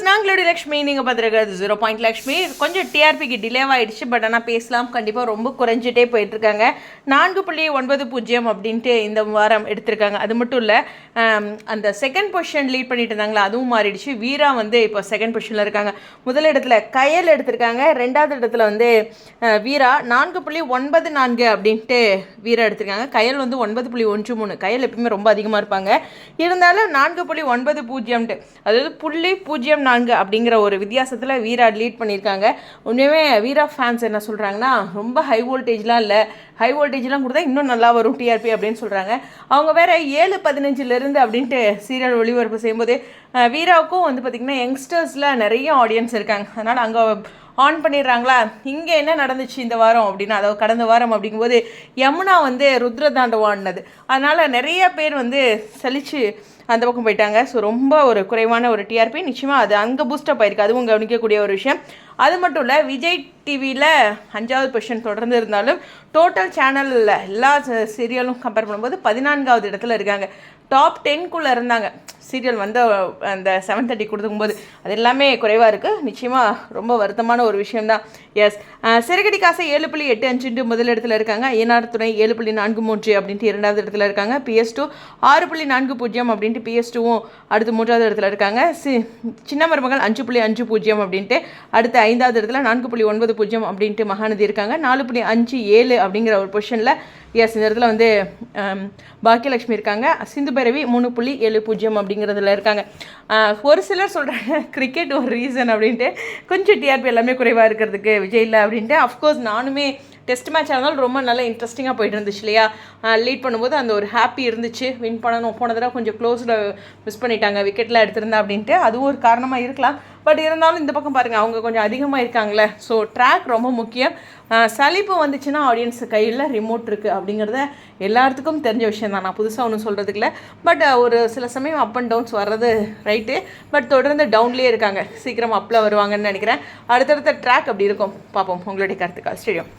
Viewers நாங்களுடைய Lakshmi நீங்கள் பார்த்துருக்கிறது zero point Lakshmi. கொஞ்சம் டிஆர்பிக்கு delay ஆகிடுச்சு பட் ஆனால் பேசலாம். கண்டிப்பாக ரொம்ப குறைஞ்சிட்டே போயிட்டுருக்காங்க. நான்கு புள்ளி ஒன்பது பூஜ்ஜியம் அப்படின்ட்டு இந்த வாரம் எடுத்திருக்காங்க. அது மட்டும் இல்லை அந்த செகண்ட் பொசிஷன் லீட் பண்ணிட்டு இருந்தாங்களா அதுவும் மாறிடுச்சு. வீரா வந்து இப்போ செகண்ட் பொசிஷனில் இருக்காங்க. முதல் இடத்துல கயல் எடுத்திருக்காங்க. ரெண்டாவது இடத்துல வந்து வீரா நான்கு புள்ளி ஒன்பது நான்கு அப்படின்ட்டு வீரா எடுத்திருக்காங்க. கயல் வந்து ஒன்பது புள்ளி ஒன்று மூணு. கயல் எப்பயுமே ரொம்ப அதிகமாக இருப்பாங்க. இருந்தாலும் நான்கு புள்ளி ஒன்பது பூஜ்ஜியம்ட்டு அதாவது புள்ளி பூஜ்ஜியம் நான்கு அப்படிங்கிற ஒரு வித்தியாசத்தில் வீரா லீட் பண்ணியிருக்காங்க. உண்மையுமே வீரா ஃபேன்ஸ் என்ன சொல்கிறாங்கன்னா ரொம்ப ஹை வோல்டேஜ்லாம் இல்லை. ஹை வோல்டேஜ்லாம் கொடுத்தா இன்னும் நல்லா வரும் டிஆர்பி அப்படின்னு சொல்கிறாங்க அவங்க வேற ஏழு பதினஞ்சுலேருந்து அப்படின்ட்டு சீரியல் ஒளிபரப்பு செய்யும்போது வீராவுக்கும் வந்து பார்த்திங்கன்னா யங்ஸ்டர்ஸில் நிறைய ஆடியன்ஸ் இருக்காங்க. அதனால் அங்கே ஆன் பண்ணிடுறாங்களா? இங்கே என்ன நடந்துச்சு இந்த வாரம் அப்படின்னா அதாவது கடந்த வாரம் அப்படிங்கும்போது யமுனா வந்து ருத்ரதாண்டவம் ஆடினது அதனால் நிறைய பேர் வந்து சலிச்சு அந்த பக்கம் போயிட்டாங்க. ஸோ ரொம்ப ஒரு குறைவான ஒரு டிஆர்பி நிச்சயமாக அது அங்கே பூஸ்டப் ஆயிருக்கு. அதுவும் கவனிக்கக்கூடிய ஒரு விஷயம். அது மட்டும் இல்லை விஜய் டிவியில் அஞ்சாவது பொசிஷன் தொடர்ந்து இருந்தாலும் டோட்டல் சேனலில் எல்லா சீரியலும் கம்பேர் பண்ணும்போது பதினான்காவது இடத்துல இருக்காங்க. டாப் டென்குள்ளே இருந்தாங்க. சீரியல் வந்து அந்த செவன் தேர்ட்டி கொடுக்கும்போது அது எல்லாமே குறைவாக இருக்குது நிச்சயமாக ரொம்ப வருத்தமான ஒரு விஷயம்தான். எஸ் சிறுகடி காசை ஏழு புள்ளி எட்டு அஞ்சுன்ட்டு முதல் இடத்துல இருக்காங்க. ஏனார் துணை ஏழு புள்ளி நான்கு மூன்று அப்படின்ட்டு இரண்டாவது இடத்துல இருக்காங்க. பிஎஸ் டூ ஆறு புள்ளி நான்கு பூஜ்ஜியம் அப்படின்ட்டு பிஎஸ் டூவும் அடுத்து மூன்றாவது இடத்துல இருக்காங்க. சி சின்ன மருமகள் அஞ்சு புள்ளி அஞ்சு பூஜ்ஜியம் அப்படின்ட்டு அடுத்து ஐந்தாவது இடத்துல நான்கு புள்ளி ஒன்பது பூஜ்ஜியம் அப்படின்ட்டு மகாநதி இருக்காங்க. நாலு புள்ளி அஞ்சு ஏழு அப்படிங்கிற ஒரு பொசிஷனில் எஸ் இந்த இடத்துல வந்து பாக்கியலட்சுமி இருக்காங்க. சிந்து பிறவி மூணு புள்ளி ஏழு பூஜ்ஜியம் அப்படிங்கிறதுல இருக்காங்க. ஒரு சிலர் சொல்கிறாங்க கிரிக்கெட் ஒரு ரீசன் அப்படின்ட்டு கொஞ்சம் டிஆர்பி எல்லாமே குறைவாக இருக்கிறதுக்கு விஜய் இல்லை அப்படின்ட்டு. அஃப்கோர்ஸ் நானுமே டெஸ்ட் மேட்ச் இருந்தாலும் ரொம்ப நல்லா இன்ட்ரெஸ்டிங்காக போயிட்டு இருந்துச்சு இல்லையா லீட் பண்ணும்போது அந்த ஒரு ஹாப்பி இருந்துச்சு. வின் பண்ணணும். போன தடவை கொஞ்சம் க்ளோஸில் மிஸ் பண்ணிட்டாங்க. விக்கெட்டில் எடுத்திருந்தா அப்படின்ட்டு. அதுவும் ஒரு காரணமாக இருக்கலாம். பட் இருந்தாலும் இந்த பக்கம் பாருங்கள் அவங்க கொஞ்சம் அதிகமாக இருக்காங்களே. ஸோ ட்ராக் ரொம்ப முக்கியம். சலிப்பு வந்துச்சுன்னா ஆடியன்ஸ் கையில் ரிமோட் இருக்குது அப்படிங்கிறத எல்லாத்துக்கும் தெரிஞ்ச விஷயம் தான். நான் புதுசாக ஒன்றும் சொல்கிறதுக்கு இல்லை. பட் ஒரு சில சமயம் அப் அண்ட் டவுன்ஸ் வர்றது ரைட்டு பட் தொடர்ந்து டவுன்லேயே இருக்காங்க. சீக்கிரம் அப்பில் வருவாங்கன்னு நினைக்கிறேன். அடுத்தடுத்த ட்ராக் அப்படி இருக்கும். பார்ப்போம். உங்களுடைய கருத்துக்கள். ஸ்டேடியம்